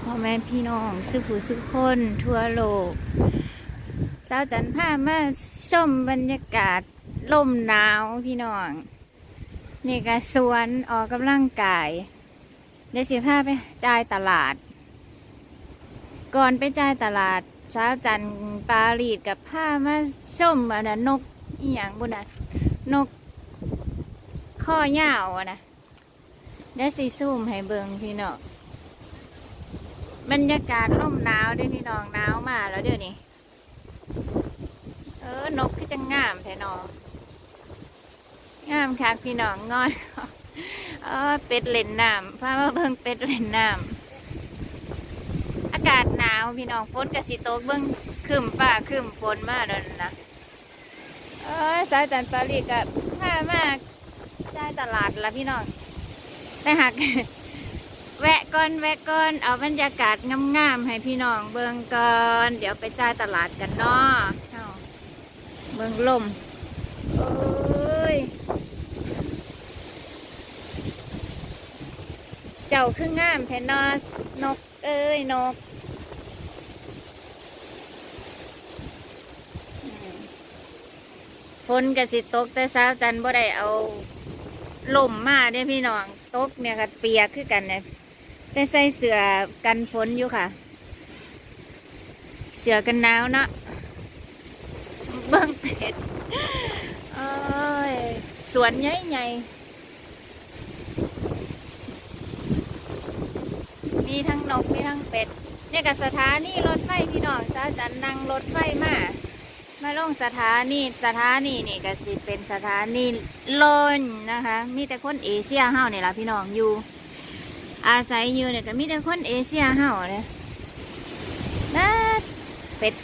พ่อแม่พี่น้องสุขุสุขคนทั่วโลกสาวจันพามาชมบรรยากาศลมหนาวพี่น้อง นี่ก็สวนออกกำลังกายเดี๋ยวสิพาไปจ่ายตลาด ก่อนไปจ่ายตลาดสาวจันปารีดกับผ้ามาชมอันนั้นนกอีหยังบุญนะนกข้อยาวนะเดี๋ยวสิซูมให้เบิงพี่น้อง บรรยากาศร่มหนาวเด้พี่น้องหนาวมาแล้วเดี๋ยวนี้ เออนกคือจะงามแท้นองามค่ะพี่น้องง่อนเออเป็ดเล่นน้ำพามาเบิ่งเป็ดเล่นน้ำอากาศหนาวพี่น้องฝนกระสิตกเบิ่งคืมฟ้าคืมฝนมาเดินนะเออสาวจันทร์ปารีกับพามาจ่ายตลาดละพี่น้องแต่หาก ก่อนแวะก่อนเอาบรรยากาศงามๆให้พี่น้องเบิ่งก่อนเดี๋ยวไปจ่ายตลาดกันเนาะเอเบิ่งลมโอ้ยเจ้าคืองามแทนนอสนกเอ้ยนกฝนกะสิตกแต่สาจันบ่ได้เอาล่มมาเด้พี่น้องตกเนี่ยก็เปียกคือกันเนี่ย แต่ใส่เสื้อกันฝนอยู่ค่ะ เสื้อกันหนาวเนาะเบิ่งเป็ดโอ้ยสวนใหญ่ๆมีทั้งนกมีทั้งเป็ด เนี่ยกับสถานีรถไฟพี่น้องซาจันนั่งรถไฟมามาลงสถานีสถานีนี่ก็สิเป็นสถานีลนนะคะ มีแต่คนเอเชียเฮาเนี่ยละพี่น้องอยู่ อาศัยอยู่เนี่ยก็มีแต่คนเอเชียเฮาเนี่ยนะเป็ด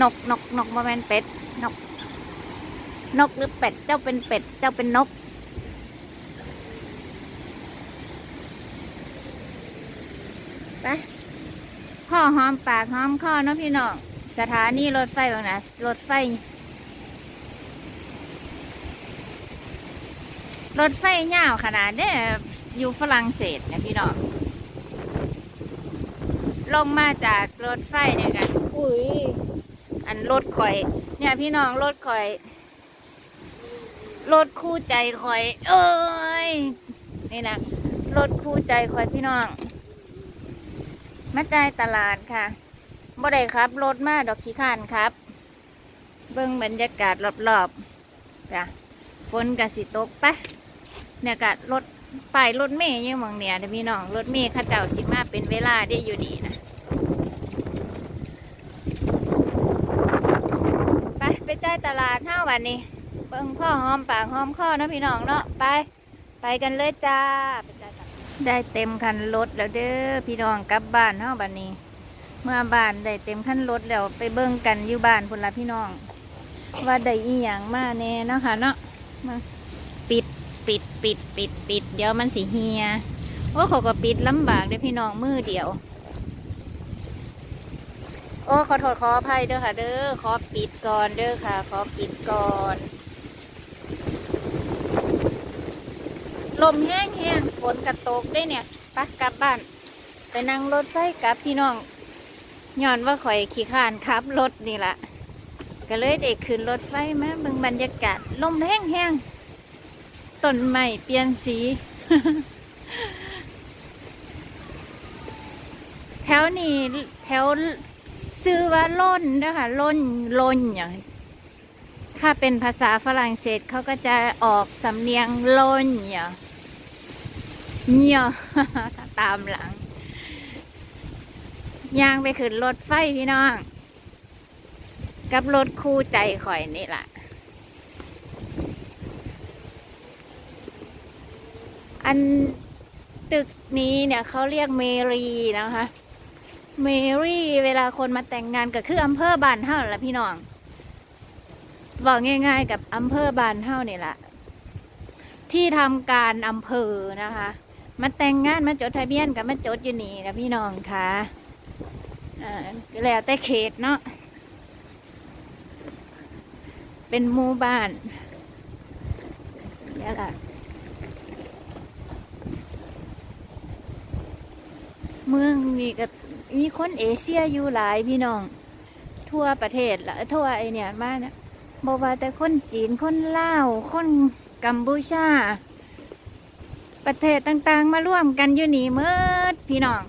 นกนกนกมาเป็นเป็ด นก นกหรือเป็ด เจ้าเป็นเป็ด เจ้าเป็นนก ไปพ่อหอมปากหอมคอเนาะพี่น้อง สถานีรถไฟบางนะรถไฟ รถไฟยาวขนาดเนี้ยอยู่ฝรั่งเศสนะพี่น้องลงมาจากรถไฟเนี่ยกันอุ้ยอันรถข่อย เนี่ยพี่น้องรถข่อยรถคู่ใจข่อย เอ้ยนี่นะรถคู่ใจข่อยพี่น้องมาจ่ายตลาดค่ะบ่ได้ครับรถมาดอกขี้ข้านครับ เบิ่งบรรยากาศรอบๆจ้ะฝนกะสิตกปะ เนี่ยกะรถป้ายรถเมย์ยังมองเนี่ยเด้อพี่น้องรถเมย์ข้าเจ้าสิมาเป็นเวลาได้อยู่ดีนะไปไปจ่ายตลาดเท่าวันนี้เบิ่งพ่อหอมปากหอมคอนะพี่น้องเนาะไป ไปกันเลยจ้าไปจ่ายตลาดได้เต็มคันรถแล้วเด้อพี่น้องกลับบ้านเฮาบัดนี้ เมื่อบ้านได้เต็มคันรถแล้วไปเบิ่งกันอยู่บ้านพุ่นละพี่น้อง ว่าได้อีหยังมาแน่เนาะค่ะเนาะมาปิด ปิดปิดปิดปิดเดี๋ยวมันสิเฮียโอ้เขาก็ปิดลำบากเด้พี่น้องมือเดียว โอ้ขอโทษขออภัยเด้อค่ะ เด้อขอปิดก่อนเด้อค่ะ ขอปิดก่อนลมแห้งแห้งฝนกระตกได้เนี่ยไปกลับบ้าน ไปนั่งรถไฟกลับพี่น้องย้อนว่าข่อยขี่ข้านขับรถนี่ละก็เลยได้ขึ้นรถไฟมาเบิ่งบรรยากาศลมแห้งแห้ง ต้นไม้เปลี่ยนสีแถวนี้แถวซื้อว่าล่นนะคะล่นล่นอย่างถ้าเป็นภาษาฝรั่งเศสเขาก็จะออกสำเนียงล่นอย่างเนี่ยตามหลังย่างไปขึ้นรถไฟพี่น้อง กับรถคู่ใจข่อยนี่แหละ อันตึกนี้เนี่ยเขาเรียกเมรีนะคะ เมรี่เวลาคนมาแต่งงานก็คืออำเภอบ้านเฮาแหละพี่น้องบอกง่าย ๆ กับอำเภอบ้านเฮานี่แหละที่ทำการอำเภอนะคะ มาแต่งงานมาจดทะเบียนกับมาจดอยู่นี่นะพี่น้องค่ะอ่าแล้วแต่เขตเนาะเป็นหมู่บ้านนี่แหละ มือง นี่ก็มีคนเอเชียอยู่หลายพี่น้อง ทั่วประเทศละทั่วไอเนี่ยมาเนี่ยบอกว่าแต่คนจีนคนลาวคนกัมพูชา ประเทศต่างๆ มาร่วมกันอยู่นี่เมื่อพี่น้อง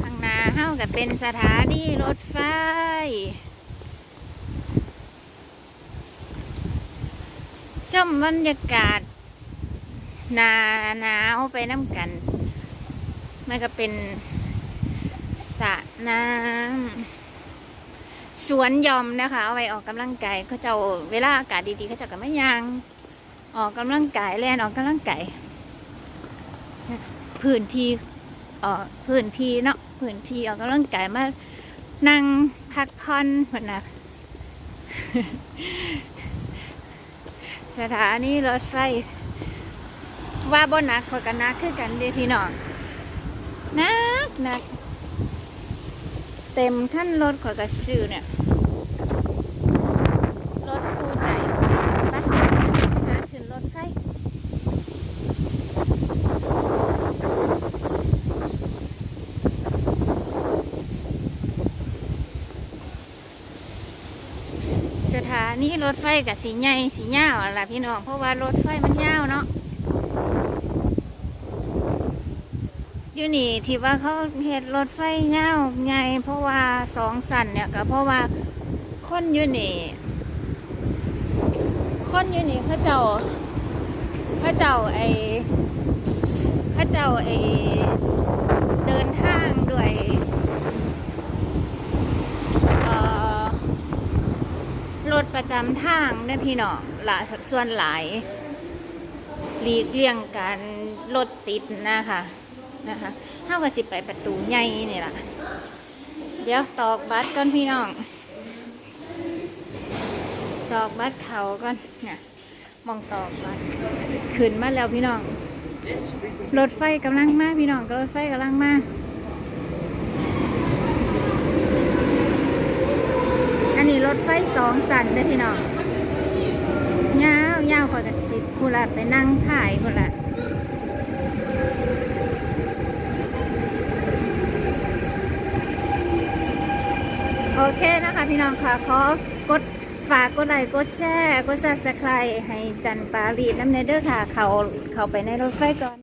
ข้างหน้าเฮากับเป็นสถานีรถไฟ ชมบรรยากาศหนาหนาวไปน้ำกันมันก็เป็นสระน้ำสวนยอมนะคะ เอาไว้ออกกำลังกายเขาเจ้าเวลาอากาศดีๆเขาเจ้าก็ไม่ยาง ออกกำลังกายเล่นออกกำลังกายพื้นที่ออกพื้นที่เนาะพื้นที่ออกกำลังกายมานั่งพักผ่อนพนนะ สถานีรถไฟ ว่าบนนักขอกันนักคือกันเด้พี่น้องนักนัก เต็มขั้นรถขอกระชื่อเนี่ย รถคู่ใจปัจหาขึ้นรถไฟสถา นีรถไฟกับสีใหญ่สียาวอะล่ะพี่น้องเพราะว่ารถไฟมันยาวเนาะอยู่นี่ที่ว่าเขาเห็ดรถไฟยาวใหญ่เพราะว่าสองสันเนี่ยก็เพราะว่าคนอยู่นี่คนอยู่นี่เขาเจ้าเขาเจ้าไอเขาเจ้าไอเดินทางด้วยเอ่อรถ ประจำทางเนี่ยพี่น้องละส่วนหลาย หลีกเลี่ยงการรถติดนะคะนะคะเท่ากับสิบไปประตูใหญ่นี่ล่ะเดี๋ยวตอกบัตรก่อนพี่น้อง ตอกบัตรเขาก่อนเนี่ยมองตอกบัตรขึ้นมาแล้วพี่น้อง รถไฟกำลังมาพี่น้องรถไฟกำลังมา นนี้รถไฟสองสันเด้พี่น้องยาวยาวกว่ากระสิบคุณละไปนั่งถ่ายคุณละโอเคนะคะพี่น้องค่ะขอกดฝากกดไลค์กดแชร์ กดซับสไครต์ให้จันปารีดน้ำเนเดอร์ค่ะ เขาเขาไปในรถไฟก่อน